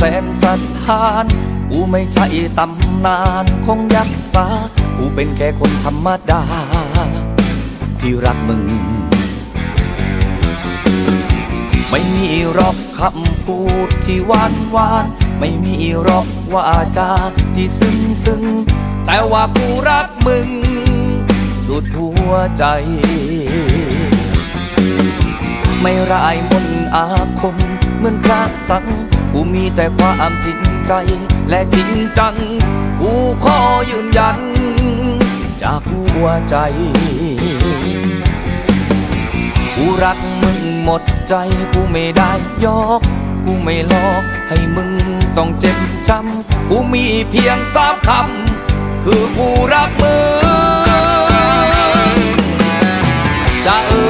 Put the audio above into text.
ผ่านกูไม่ใช่ตำนานคงยักษากูเป็นแค่คนธรรมดา ที่รักมึง ไม่มีหรอกคำพูดที่หวานหวาน ไม่มีหรอกว่าจาที่ซึ้งซึ้งแต่ว่ากูรักมึง สุดหัวใจ ไม่ร้ายมนอาคมเหมือนพระสัง กูมีแต่ความจริงใจ และจริงจัง กูขอยืนยัน จากหัวใจ กูรักมึงหมดใจ กูไม่ได้ยอก กูไม่หลอก ให้มึงต้องเจ็บช้ำ กูมีเพียงสามคำ คือกูรักมึงจะเอ